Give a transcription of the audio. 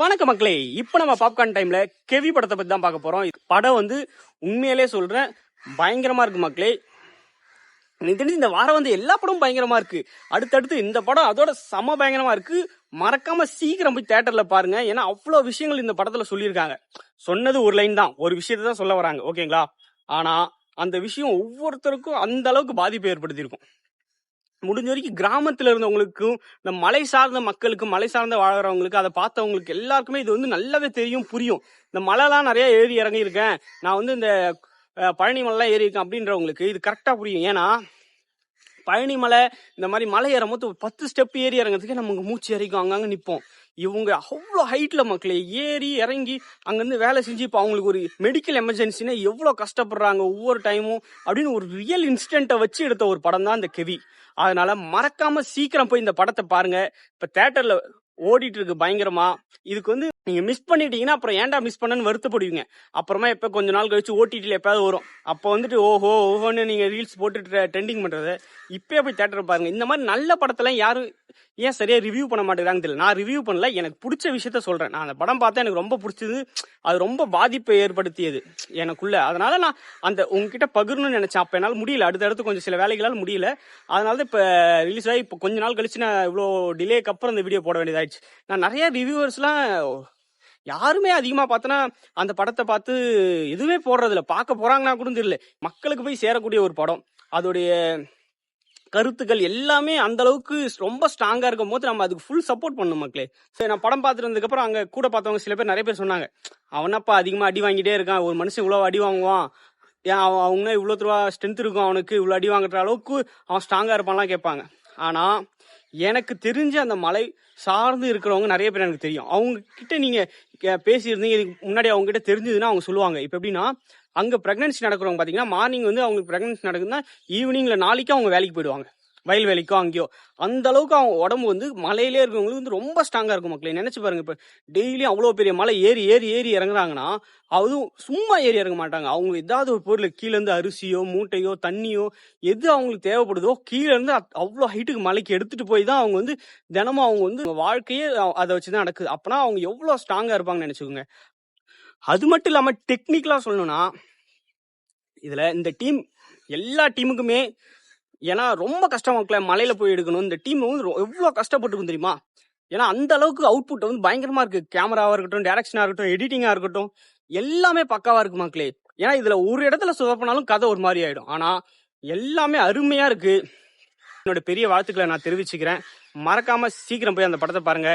வணக்கம் மக்களே இப்போ நம்ம பாப்கார்ன் டைம்ல கெவி படத்தை பத்தி தான் பார்க்க போறோம். படம் வந்து உண்மையிலே சொல்றேன் பயங்கரமா இருக்கு மக்களே. எனக்கு தெரிஞ்சு இந்த வாரம் வந்து எல்லா படமும் பயங்கரமா இருக்கு. அடுத்தடுத்து இந்த படம் அதோட செம பயங்கரமா இருக்கு. மறக்காம சீக்கிரம் போய் தேட்டர்ல பாருங்க. ஏன்னா அவ்வளோ விஷயங்கள் இந்த படத்துல சொல்லியிருக்காங்க. சொன்னது ஒரு லைன் தான் ஒரு விஷயத்தை தான் சொல்ல வராங்க. ஓகேங்களா? ஆனா அந்த விஷயம் ஒவ்வொருத்தருக்கும் அந்த அளவுக்கு பாதிப்பை ஏற்படுத்தியிருக்கும். முடிஞ்ச வரைக்கும் கிராமத்துல இருந்தவங்களுக்கும் இந்த மலை சார்ந்த மக்களுக்கும் மலை சார்ந்த வாழ்கிறவங்களுக்கு அதை பார்த்தவங்களுக்கு எல்லாருக்குமே இது வந்து நல்லாவே தெரியும் புரியும். இந்த மலைலாம் நிறைய ஏறி இறங்கியிருக்கேன். நான் வந்து இந்த பழனி மலைலாம் ஏறி இருக்கேன் அப்படின்றவங்களுக்கு இது கரெக்டா புரியும். ஏன்னா பழனி மலை இந்த மாதிரி மலை ஏறும்போது போது பத்து ஸ்டெப் ஏறி இறங்குறதுக்கே நமக்கு மூச்சு இறக்கும் அங்கங்கே நிற்போம் இவங்க அவ்வளோ ஹைட்ல மக்களே ஏறி இறங்கி அங்கேருந்து வேலை செஞ்சு இப்போ அவங்களுக்கு ஒரு மெடிக்கல் எமர்ஜென்சினா எவ்வளோ கஷ்டப்படுறாங்க ஒவ்வொரு டைமும் அப்படின்னு ஒரு ரியல் இன்சிடென்ட்டை வச்சு எடுத்த ஒரு படம் தான் இந்த கெவி. அதனால மறக்காம சீக்கிரம் போய் இந்த படத்தை பாருங்க. இப்போ தேட்டர்ல ஓடிட்டு இருக்கு பயங்கரமா. இதுக்கு வந்து நீங்க மிஸ் பண்ணிட்டீங்கன்னா அப்புறம் ஏன்டா மிஸ் பண்ணன்னு வருத்தப்படுவீங்க. அப்புறமா எப்ப கொஞ்ச நாள் கழிச்சு ஓடிடில எப்பயாவது வரும். அப்போ வந்துட்டு ஓஹோ ஓஹோன்னு நீங்க ரீல்ஸ் போட்டு ட்ரெண்டிங் பண்றது. இப்பயே போய் தேட்டர் பாருங்க. இந்த மாதிரி நல்ல படத்தெல்லாம் யாரும் ஏன் சரியா ரிவ்யூ பண்ண மாட்டேங்கிறாங்க தெரியல. நான் ரிவ்யூ பண்ணல எனக்கு பிடிச்ச விஷயத்த சொல்றேன். நான் அந்த படம் பார்த்தா எனக்கு ரொம்ப பிடிச்சது. அது ரொம்ப பாதிப்பை ஏற்படுத்தியது எனக்குள்ள. அதனால நான் அந்த உங்ககிட்ட பகிரணும்னு நினைச்சேன். அப்ப என்னால் முடியல. அடுத்தடுத்து கொஞ்சம் சில வேலைகளால் முடியல. அதனால தான் இப்போ ரிலீஸ் ஆகி இப்போ கொஞ்ச நாள் கழிச்சு நான் இவ்வளோ டிலேக்கு அப்புறம் இந்த வீடியோ போட வேண்டியதாயிடுச்சு. நான் நிறைய ரிவ்யூவர்ஸ்லாம் யாருமே அதிகமா பார்த்தனா அந்த படத்தை பார்த்து எதுவுமே போடுறதில்ல. பார்க்க போறாங்கன்னா கூட தெரியல. மக்களுக்கு போய் சேரக்கூடிய ஒரு படம். அதோடைய கருத்துக்கள் எல்லாமே அந்த அளவுக்கு ரொம்ப ஸ்ட்ராங்கா இருக்கும் போது நம்ம அதுக்கு ஃபுல் சப்போர்ட் பண்ணும் மக்களே. சரி நான் படம் பார்த்துட்டு வந்ததுக்கு அப்புறம் அங்க கூட பார்த்தவங்க சில பேர் நிறைய பேர் சொன்னாங்க அவனப்பா அதிகமா அடி வாங்கிட்டே இருக்கான் ஒரு மனுஷன் இவ்வளவு அடி வாங்குவான். ஏன் அவன் அவங்க இவ்வளோ ரூபா ஸ்ட்ரென்த் இருக்கும் அவனுக்கு இவ்வளோ அடி வாங்குற அளவுக்கு அவன் ஸ்ட்ராங்கா இருப்பான்லாம் கேட்பாங்க. ஆனா எனக்கு தெரிஞ்ச அந்த மலை சார்ந்து இருக்கிறவங்க நிறைய பேர் எனக்கு தெரியும். அவங்க கிட்ட நீங்க பேசியிருந்தீங்க. இதுக்கு முன்னாடி அவங்க கிட்ட தெரிஞ்சதுன்னா அவங்க சொல்லுவாங்க. இப்போ எப்படின்னா அங்க பிரெக்னன்சி நடக்கிறவங்க பாத்தீங்கன்னா மார்னிங் வந்து அவங்களுக்கு பிரெக்னன்சி நடக்குதுன்னா ஈவினிங்ல நாளைக்கு அவங்க வேலைக்கு போயிடுவாங்க. வயல் அங்கேயோ. அந்த அளவுக்கு அவங்க உடம்பு வந்து மலையிலே இருக்கிறவங்களுக்கு வந்து ரொம்ப ஸ்ட்ராங்காக இருக்கும் மக்களே. நினைச்சு பாருங்க இப்போ டெய்லியும் அவ்வளோ பெரிய மலை ஏறி ஏறி ஏறி இறங்குறாங்கன்னா அதுவும் சும்மா ஏறி இறங்க மாட்டாங்க. அவங்க ஏதாவது ஒரு பொருள் கீழேருந்து அரிசியோ மூட்டையோ தண்ணியோ எது அவங்களுக்கு தேவைப்படுதோ கீழேருந்து அவ்வளோ ஹைட்டுக்கு மலைக்கு எடுத்துட்டு போய் தான் அவங்க வந்து தினமும் அவங்க வந்து வாழ்க்கையே அதை வச்சு தான் நடக்குது. அப்பனா அவங்க எவ்வளோ ஸ்ட்ராங்காக இருப்பாங்கன்னு நினச்சிக்கோங்க. அது மட்டும் இல்லாமல் டெக்னிக்கலாக சொல்லணும்னா இதில் இந்த டீம் எல்லா டீமுக்குமே ஏன்னா ரொம்ப கஷ்டம் மக்களே மலையில போய் எடுக்கணும். இந்த டீம் வந்து எவ்வளோ கஷ்டப்பட்டுருக்கும் தெரியுமா? ஏன்னா அந்த அளவுக்கு அவுட்புட் வந்து பயங்கரமா இருக்கு. கேமராவா இருக்கட்டும் டேரக்ஷனா இருக்கட்டும் எடிட்டிங்கா இருக்கட்டும் எல்லாமே பக்காவா இருக்கு மக்களே. ஏன்னா இதுல ஒரு இடத்துல சுதப்பினாலும் கதை ஒரு மாதிரி ஆயிடும். ஆனா எல்லாமே அருமையா இருக்கு. என்னோட பெரிய வாழ்த்துக்களை நான் தெரிவிச்சுக்கிறேன். மறக்காம சீக்கிரம் போய் அந்த படத்தை பாருங்க.